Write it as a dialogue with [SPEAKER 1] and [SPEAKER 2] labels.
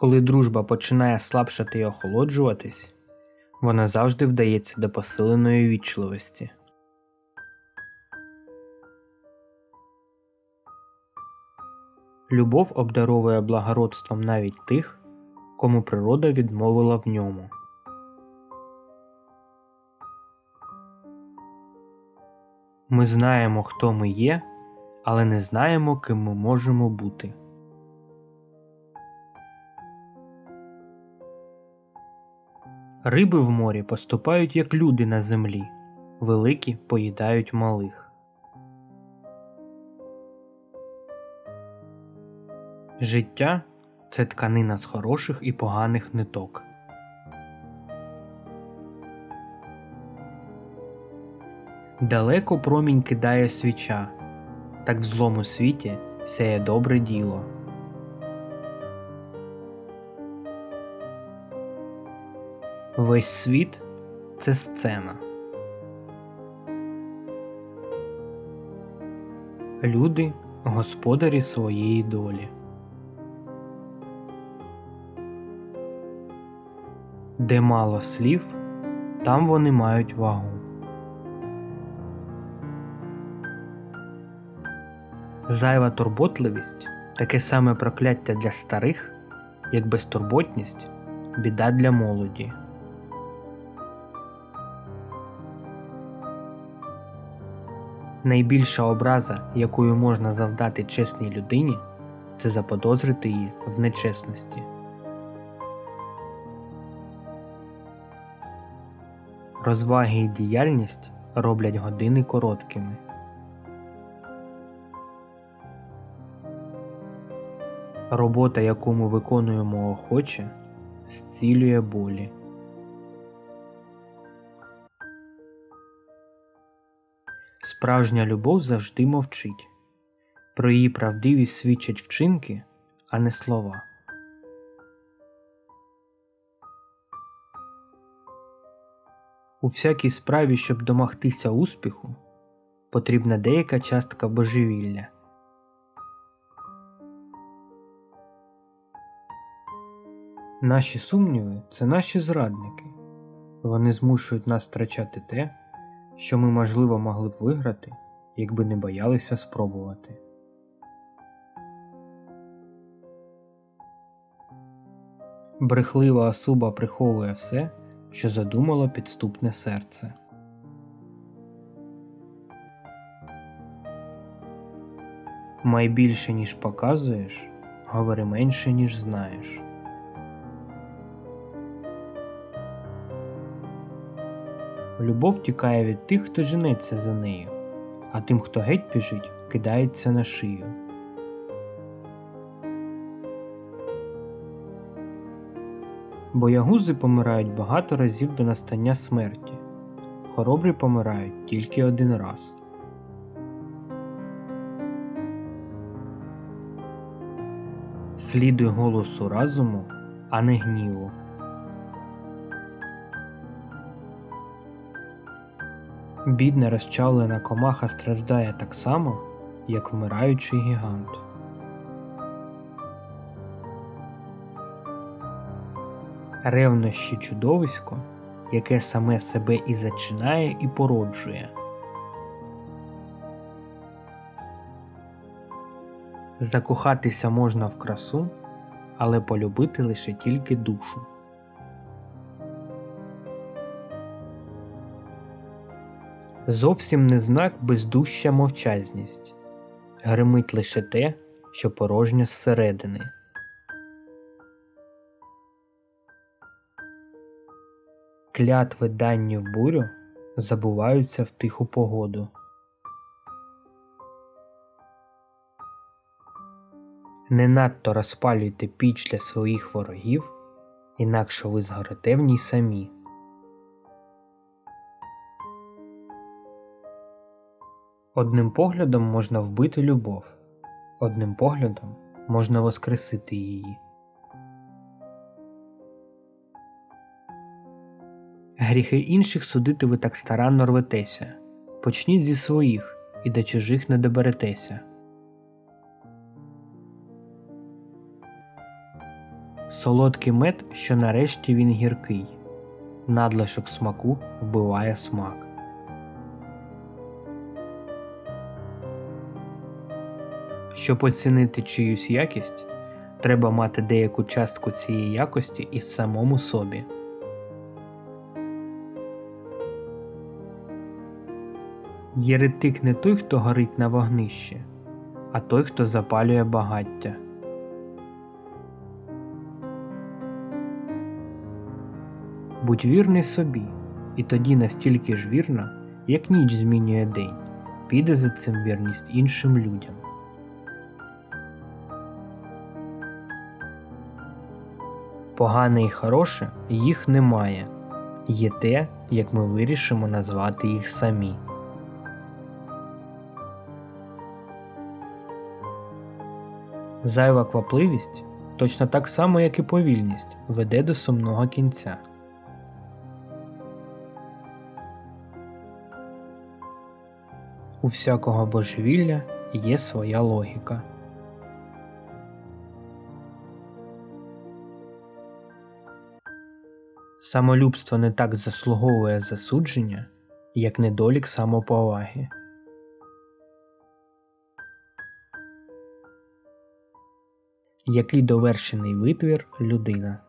[SPEAKER 1] Коли дружба починає слабшати й охолоджуватись, вона завжди вдається до посиленої вічливості. Любов обдаровує благородством навіть тих, кому природа відмовила в ньому. Ми знаємо, хто ми є, але не знаємо, ким ми можемо бути. Риби в морі поступають як люди на землі, великі поїдають малих. Життя це тканина з хороших і поганих ниток. Далеко промінь кидає свіча, так в злому світі сяє добре діло. Весь світ це сцена. Люди господарі своєї долі. Де мало слів, там вони мають вагу. Зайва турботливість таке саме прокляття для старих, як безтурботність біда для молоді. Найбільша образа, якою можна завдати чесній людині, це заподозрити її в нечесності. Розваги і діяльність роблять години короткими. Робота, яку ми виконуємо охоче, зцілює болі. Справжня любов завжди мовчить. Про її правдивість свідчать вчинки, а не слова. У всякій справі, щоб домогтися успіху, потрібна деяка частка божевілля. Наші сумніви це наші зрадники. Вони змушують нас втрачати те, що ми, можливо, могли б виграти, якби не боялися спробувати. Брехлива особа приховує все, що задумало підступне серце. Май більше, ніж показуєш, говори менше, ніж знаєш. Любов тікає від тих, хто женеться за нею, а тим, хто геть біжить, кидається на шию. Боягузи помирають багато разів до настання смерті, хоробрі помирають тільки один раз. Слідуй голосу разуму, а не гніву. Бідна розчавлена комаха страждає так само, як вмираючий гігант. Ревнощі чудовисько, яке саме себе і зачинає, і породжує. Закохатися можна в красу, але полюбити лише тільки душу. Зовсім не знак бездуща мовчазність, гримить лише те, що порожнє зсередини. Клятви дані в бурю забуваються в тиху погоду. Не надто розпалюйте піч для своїх ворогів, інакше ви згорите в ній самі. Одним поглядом можна вбити любов, одним поглядом можна воскресити її. Гріхи інших судити ви так старанно рветеся, почніть зі своїх і до чужих не доберетеся. Солодкий мед, що нарешті він гіркий, надлишок смаку вбиває смак. Щоб оцінити чиюсь якість, треба мати деяку частку цієї якості і в самому собі. Єретик не той, хто горить на вогнищі, а той, хто запалює багаття. Будь вірний собі, і тоді настільки ж вірно, як ніч змінює день, піде за цим вірність іншим людям. Погане і хороше їх немає, є те, як ми вирішимо назвати їх самі. Зайва квапливість, точно так само, як і повільність, веде до сумного кінця. У всякого божевілля є своя логіка. Самолюбство не так заслуговує засудження, як недолік самоповаги. Який довершений витвір людина.